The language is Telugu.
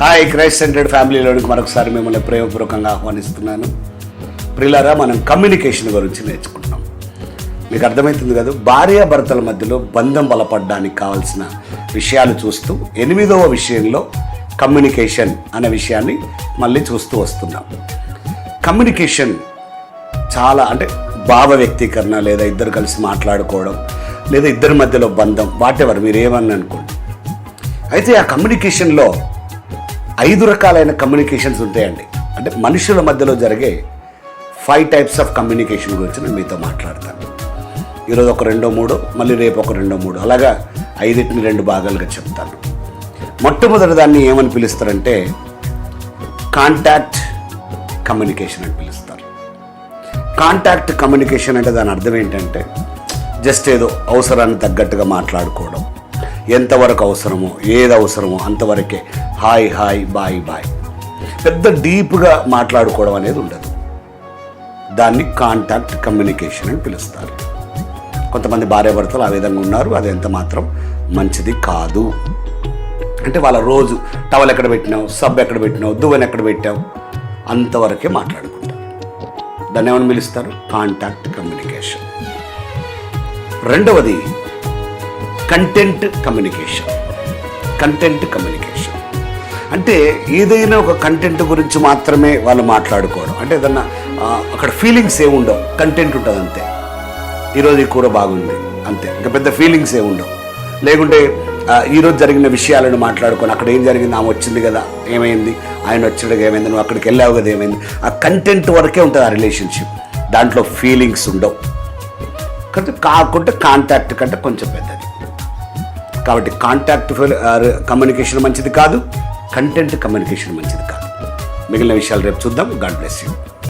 హాయ్ క్రైస్ట్ సెంటర్డ్ ఫ్యామిలీలోనికి మరొకసారి మిమ్మల్ని ప్రేమపూర్వకంగా ఆహ్వానిస్తున్నాను. ప్రిలారా మనం కమ్యూనికేషన్ గురించి నేర్చుకుంటున్నాం. మీకు అర్థమవుతుంది కదా భార్యాభర్తల మధ్యలో బంధం బలపడడానికి కావాల్సిన విషయాలు చూస్తూ ఎనిమిదవ విషయంలో కమ్యూనికేషన్ అనే విషయాన్ని మళ్ళీ చూస్తూ వస్తున్నాం. కమ్యూనికేషన్ చాలా అంటే భావ వ్యక్తీకరణ లేదా ఇద్దరు కలిసి మాట్లాడుకోవడం లేదా ఇద్దరి మధ్యలో బంధం వాటెవర్ మీరు ఏమని అనుకోండి అయితే ఆ కమ్యూనికేషన్లో ఐదు రకాలైన కమ్యూనికేషన్స్ ఉంటాయండి. అంటే మనుషుల మధ్యలో జరిగే ఫైవ్ టైప్స్ ఆఫ్ కమ్యూనికేషన్ గురించి నేను మీతో మాట్లాడతాను. ఈరోజు ఒక రెండో మూడు మళ్ళీ రేపు ఒక రెండో మూడు. అలాగా ఐదింటిని రెండు భాగాలుగా చెప్తాను. మొట్టమొదటి దాన్ని ఏమని పిలుస్తారంటే కాంటాక్ట్ కమ్యూనికేషన్ అని పిలుస్తారు. కాంటాక్ట్ కమ్యూనికేషన్ అంటే దాని అర్థం ఏంటంటే జస్ట్ ఏదో అవసరానికి తగ్గట్టుగా మాట్లాడుకోవడం. ఎంతవరకు అవసరమో ఏది అవసరమో అంతవరకే. Hi hi bye bye. పెద్ద డీప్గా మాట్లాడుకోవడం అనేది ఉండదు. దాన్ని కాంటాక్ట్ కమ్యూనికేషన్ అని పిలుస్తారు. కొంతమంది భార్యాభర్తలు ఆ విధంగా ఉన్నారు అది ఎంత మాత్రం మంచిది కాదు. అంటే వాళ్ళ రోజు టవల్ ఎక్కడ పెట్టినావు సబ్ ఎక్కడ పెట్టినావు దువ్వెన ఎక్కడ పెట్టావు అంతవరకే మాట్లాడుకుంటారు. దాన్ని ఏమని పిలుస్తారు? Contact communication. రెండవది కంటెంట్ కమ్యూనికేషన్ కంటెంట్ కమ్యూనికేషన్ అంటే ఏదైనా ఒక కంటెంట్ గురించి మాత్రమే వాళ్ళు మాట్లాడుకోవడం అంటే ఏదన్నా అక్కడ ఫీలింగ్స్ ఏముండవు కంటెంట్ ఉంటుంది అంతే. ఈరోజు ఈ కూర బాగుంది. అంతే. ఇంకా పెద్ద ఫీలింగ్స్ ఏముండవు లేకుంటే ఈరోజు జరిగిన విషయాలను మాట్లాడుకొని అక్కడ ఏం జరిగింది? ఆమె వచ్చింది కదా ఏమైంది? ఆయన వచ్చాడు ఏమైంది? నువ్వు అక్కడికి వెళ్ళావు కదా ఏమైంది? ఆ కంటెంట్ వరకే ఉంటుంది ఆ రిలేషన్షిప్ దాంట్లో ఫీలింగ్స్ ఉండవు. కాబట్టి కాకుంటే కాంటాక్ట్ కంటే కొంచెం పెద్దది. కాబట్టి కాంటాక్ట్ కమ్యూనికేషన్ మంచిది కాదు. కంటెంట్ కమ్యూనికేషన్ మంచిది కాదు. మిగిలిన విషయాలు రేపు చూద్దాం. God bless you